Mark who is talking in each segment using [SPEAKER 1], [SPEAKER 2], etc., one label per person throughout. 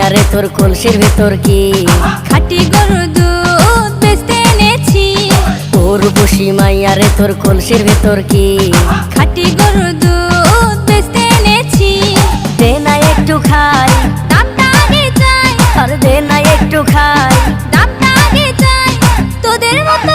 [SPEAKER 1] মাইয়া রে তোর কলসির ভেতর কি?
[SPEAKER 2] খাটি গরু দুধ বেচতে এনেছি।
[SPEAKER 1] ওর বসি মাইয়া রে তোর কলসির ভেতর কি?
[SPEAKER 2] খাটি গরু দুধ বেচতে এনেছি।
[SPEAKER 1] দে না একটু খাই।
[SPEAKER 2] দামটা আগে
[SPEAKER 1] আর দে না একটু খাই।
[SPEAKER 2] তোদের মতো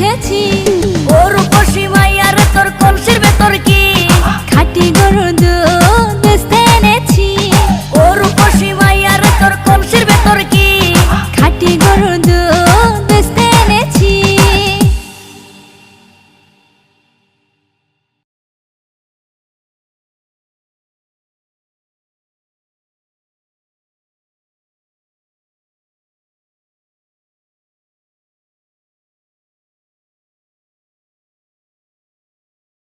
[SPEAKER 1] দেখেছি।